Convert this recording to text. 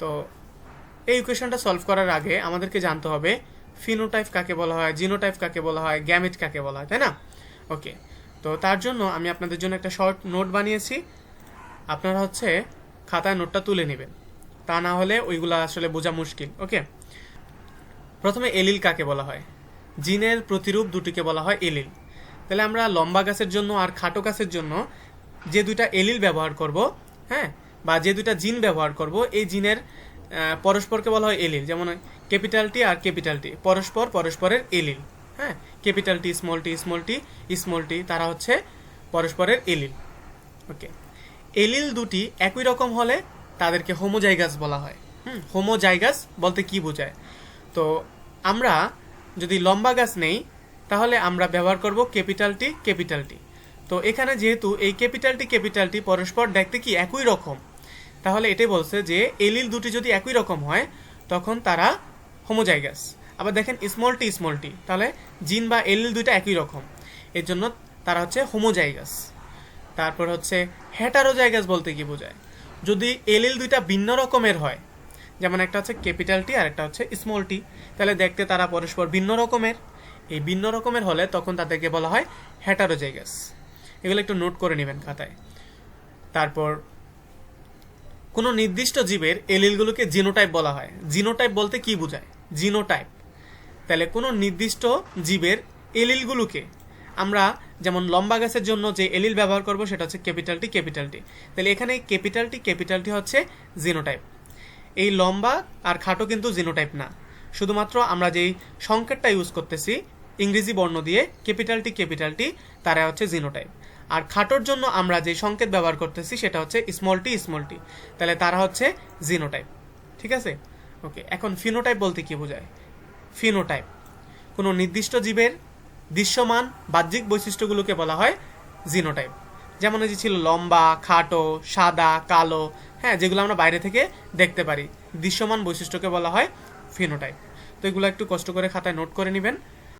তো এই ইকুয়েশনটা সলভ করার আগে আমাদেরকে জানতে হবে ফিনোটাইপ কাকে বলা হয় জিনোটাইপ কাকে বলা হয় গ্যামেট কাকে বলা হয়, তাই না? ওকে তো তার জন্য আমি আপনাদের জন্য একটা শর্ট নোট বানিয়েছি। আপনারা হচ্ছে খাতায় নোটটা তুলে নেবেন। তা না হলে ওইগুলা আসলে বোঝা মুশকিল ওকে প্রথমে এলিল কাকে বলা হয়? জিনের প্রতিরূপ দুটিকে বলা হয় এলিল। তাহলে আমরা লম্বা গাছের জন্য আর খাটো গাছের জন্য যে দুইটা এলিল ব্যবহার করব হ্যাঁ? বা যে দুইটা জিন ব্যবহার করব, এই জিনের পরস্পরকে বলা হয় এলিল। যেমন ক্যাপিটাল টি আর ক্যাপিটাল টি। পরস্পর পরস্পরের এলিল। হ্যাঁ? Capital T, small T small T small T, তারা হচ্ছে পরস্পরের এলিল। ওকে এলিল দুটি একই রকম হলে তাদেরকে হোমোজাইগাস বলা হয়। হুম? হোমোজাইগাস বলতে কি বোঝায়? তো আমরা যদি লম্বা গাছ নেই, তাহলে আমরা ব্যবহার করব ক্যাপিটাল টি ক্যাপিটাল টি। তো এখানে যেহেতু এই ক্যাপিটাল টি ক্যাপিটাল টি পরস্পর দেখতে কি একই রকম তাহলে এটাই বলছে যে এলিল দুটি যদি একই রকম হয়, তখন তারা হোমোজাইগাস আবার দেখেন স্মল টি স্মল টি তাহলে জিন বা এলিল দুইটা একই রকম। এর জন্য তারা হচ্ছে হোমোজাইগাস তারপর হচ্ছে হেটারোজাইগাস বলতে কি বোঝায়? যদি এলিল দুইটা ভিন্ন রকমের হয়, যেমন একটা হচ্ছে ক্যাপিটাল টি আর একটা হচ্ছে স্মল টি তাহলে দেখতে তারা পরস্পর ভিন্ন রকমের। এই ভিন্ন রকমের হলে তখন তাদেরকে বলা হয় হেটারোজাইগাস এগুলো একটু নোট করে নেবেন খাতায়। তারপর কোনো নির্দিষ্ট জীবের এলিলগুলোকে জিনোটাইপ বলা হয়। জিনোটাইপ বলতে কি বোঝায়? জিনোটাইপ। তাহলে কোনো নির্দিষ্ট জীবের এলিলগুলোকে আমরা যেমন লম্বা গাছের জন্য যে এলিল ব্যবহার করব, সেটা হচ্ছে ক্যাপিটালটি ক্যাপিটালটি তাহলে এখানে ক্যাপিটালটি ক্যাপিটালটি হচ্ছে জিনোটাইপ। এই লম্বা আর খাটো কিন্তু জিনোটাইপ না। শুধুমাত্র আমরা যেই সংকেতটা ইউজ করতেছি, ইংরেজি বর্ণ দিয়ে ক্যাপিটালটি ক্যাপিটালটি তারা হচ্ছে জিনোটাইপ। আর খাটোর জন্য আমরা যে সংকেত ব্যবহার করতেছি সেটা হচ্ছে স্মল টি স্মল টি তাহলে তারা হচ্ছে জিনোটাইপ ঠিক আছে? ওকে এখন ফিনোটাইপ বলতে কি বোঝায়? ফিনোটাইপ কোনো নির্দিষ্ট জীবের দৃশ্যমান বাহ্যিক বৈশিষ্ট্যগুলোকে বলা হয় জিনোটাইপ যেমন এই যে ছিল লম্বা, খাটো, সাদা, কালো হ্যাঁ যেগুলো আমরা বাইরে থেকে দেখতে পারি। দৃশ্যমান বৈশিষ্ট্যকে বলা হয় ফিনোটাইপ তো এগুলো একটু কষ্ট করে খাতায় নোট করে নেবেন।